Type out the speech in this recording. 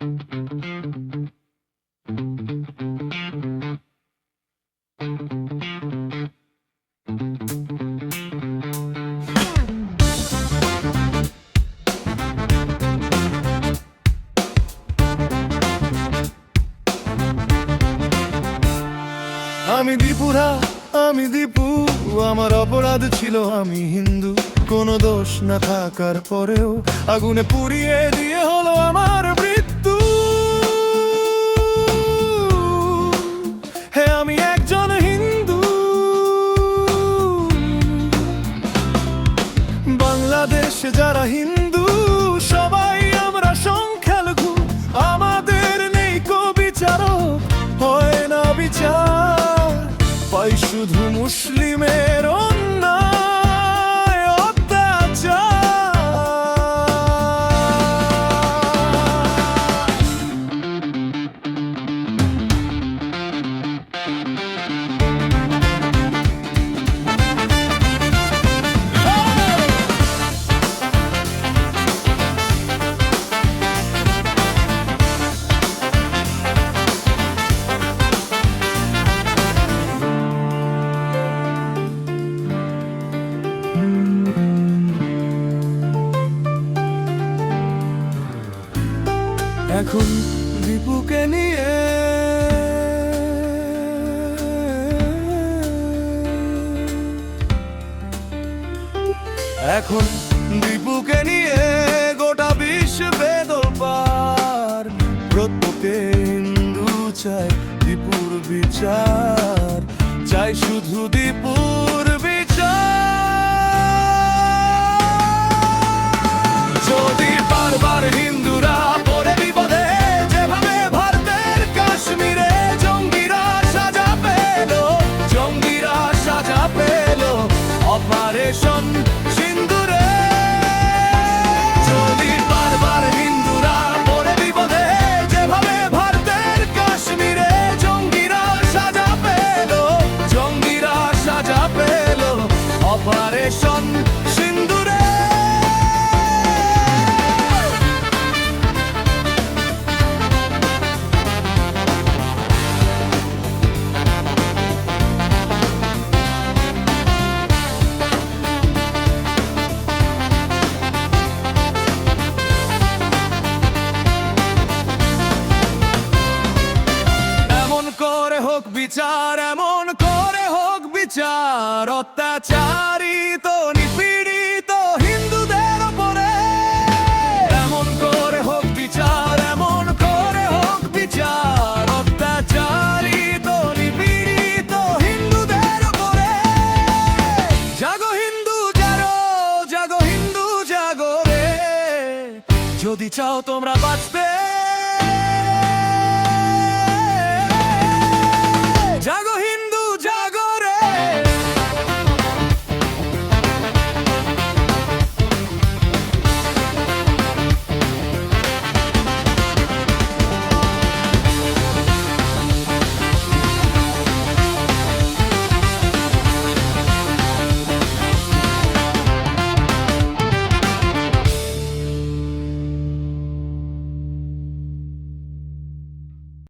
আমি দীপুরা আমি দীপু, আমার অপরাধ ছিল আমি হিন্দু। কোনো দোষ না থাকার পরেও আগুনে পুড়িয়ে দিয়ে হলো আমার বাংলাদেশে যারা হিন্দু, সবাই আমরা সংখ্যালঘু। আমাদের নেই কো বিচারক হয় না বিচার। পাই শুধু মুসলিমের এখন দীপুকে নিয়ে। এখন দীপুকে নিয়ে গোটা বিশ্বে দোলপার প্রত্যেকে হিন্দু চায় দীপুর বিচার। চাই শুধু দীপুর অপারেশন সিন্দুরে করে হোক বিচার এমন করে হোক বিচার অত্যাচারিত যদি চাও তোমরা বাঁচতে